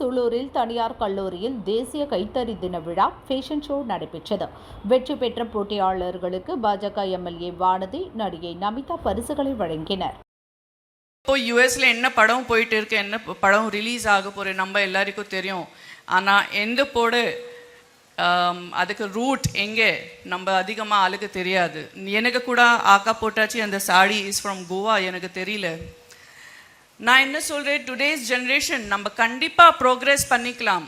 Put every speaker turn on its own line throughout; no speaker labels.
சூலூரில் தனியார் கல்லூரியில் தேசிய கைத்தறி தின விழா ஃபேஷன் ஷோ நடைபெற்றது. வெற்றி பெற்ற போட்டியாளர்களுக்கு பாஜக எம்எல்ஏ வானதி நடிகை நமிதா பரிசுகளை வழங்கினர்.
இப்போ யூஎஸ்ல என்ன படம் போயிட்டு இருக்கு என்ன படம் ரிலீஸ் ஆக போகிற நம்ம எல்லாருக்கும் தெரியும். ஆனால் எந்த போடு அதுக்கு ரூட் எங்கே நம்ம அதிகமாக ஆளுக்கு தெரியாது. எனக்கு கூட ஆக்கா போட்டாச்சு அந்த சாடி இஸ் ஃப்ரம் கோவா எனக்கு தெரியல. நான் என்ன சொல்கிறேன் டுடேஸ் ஜென்ரேஷன் நம்ம கண்டிப்பாக ப்ரோக்ரஸ் பண்ணிக்கலாம்.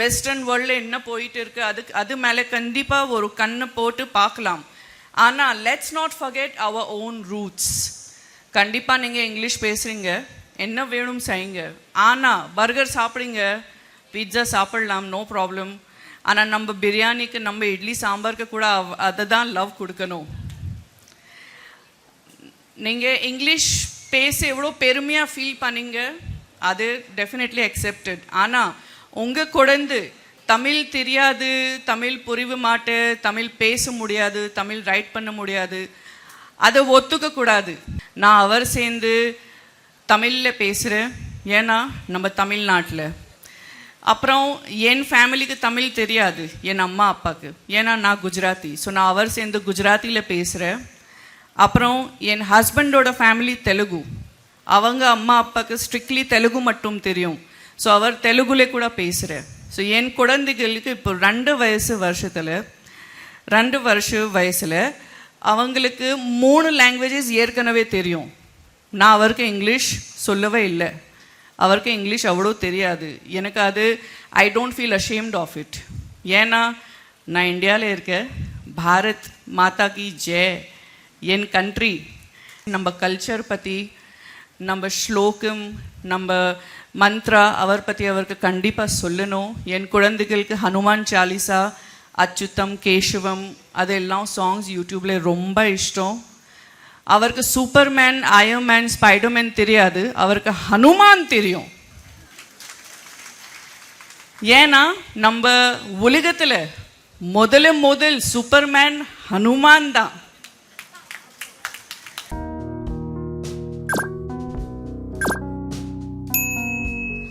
வெஸ்டர்ன் வேர்ல்டில் என்ன போயிட்டு இருக்கு? அதுக்கு அது மேலே கண்டிப்பாக ஒரு கண்ணை போட்டு பார்க்கலாம். ஆனால் let's not forget our own roots கண்டிப்பாக நீங்கள் இங்கிலீஷ் பேசுகிறீங்க என்ன வேணும் செய்யுங்க. ஆனால் பர்கர் சாப்பிடுங்க. பீட்சா சாப்பிடலாம் நோ ப்ராப்ளம் ஆனால் நம்ம பிரியாணிக்கு நம்ம இட்லி சாம்பாருக்கு கூட அதை தான் லவ் கொடுக்கணும். நீங்கள் இங்கிலீஷ் பேச எவ்வளோ பெருமையாக ஃபீல் பண்ணீங்க? அது டெஃபினெட்லி அக்செப்டட் ஆனால் உங்கள் குழந்தை தமிழ் தெரியாது தமிழ் புரிவு மாட்டு தமிழ் பேச முடியாது தமிழ் ரைட் பண்ண முடியாது அதை ஒத்துக்கக்கூடாது நான் அவர் சேர்ந்து தமிழில் பேசுகிறேன் ஏன்னா நம்ம தமிழ்நாட்டில். அப்புறம் என் ஃபேமிலிக்கு தமிழ் தெரியாது என் அம்மா அப்பாவுக்கு ஏன்னா நான் குஜராத்தி. ஸோ நான் அவர் சேர்ந்து குஜராத்தியில் பேசுகிறேன் அப்புறம் என் ஹஸ்பண்டோட ஃபேமிலி தெலுங்கு. அவங்க அம்மா அப்பாவுக்கு ஸ்ட்ரிக்ட்லி தெலுங்கு மட்டும் தெரியும். ஸோ அவர் தெலுங்குல கூட பேசுகிறேன் ஸோ என் குழந்தைகளுக்கு இப்போ ரெண்டு வயசு வருஷத்தில் ரெண்டு வருஷ வயசில் அவங்களுக்கு மூணு லாங்குவேஜஸ் ஏற்கனவே தெரியும். நான் அவருக்கு இங்கிலீஷ் சொல்லவே இல்லை. அவருக்கு இங்கிலீஷ் அவ்வளோ தெரியாது. எனக்கு அது I don't feel ashamed of it ஏன்னா நான் இந்தியாவில் இருக்கேன். பாரத் மாதா கி ஜெய். என் கண்ட்ரி நம்ம கல்ச்சர் பற்றி நம்ம ஸ்லோகம் நம்ம மந்த்ரா அவர் பற்றி அவருக்கு கண்டிப்பாக சொல்லணும். என் குழந்தைகளுக்கு ஹனுமான் சாலிசா அச்சுத்தம் கேசவம் அதெல்லாம் சாங்ஸ் யூடியூப்பில் ரொம்ப இஷ்டம். அவருக்கு சூப்பர்மேன் அயர்மேன் ஸ்பைடர்மேன் தெரியாது. அவருக்கு ஹனுமான் தெரியும். ஏன்னா நம்ம உலகத்தில் முதல்ல முதல் சூப்பர்மேன் ஹனுமான் தான்.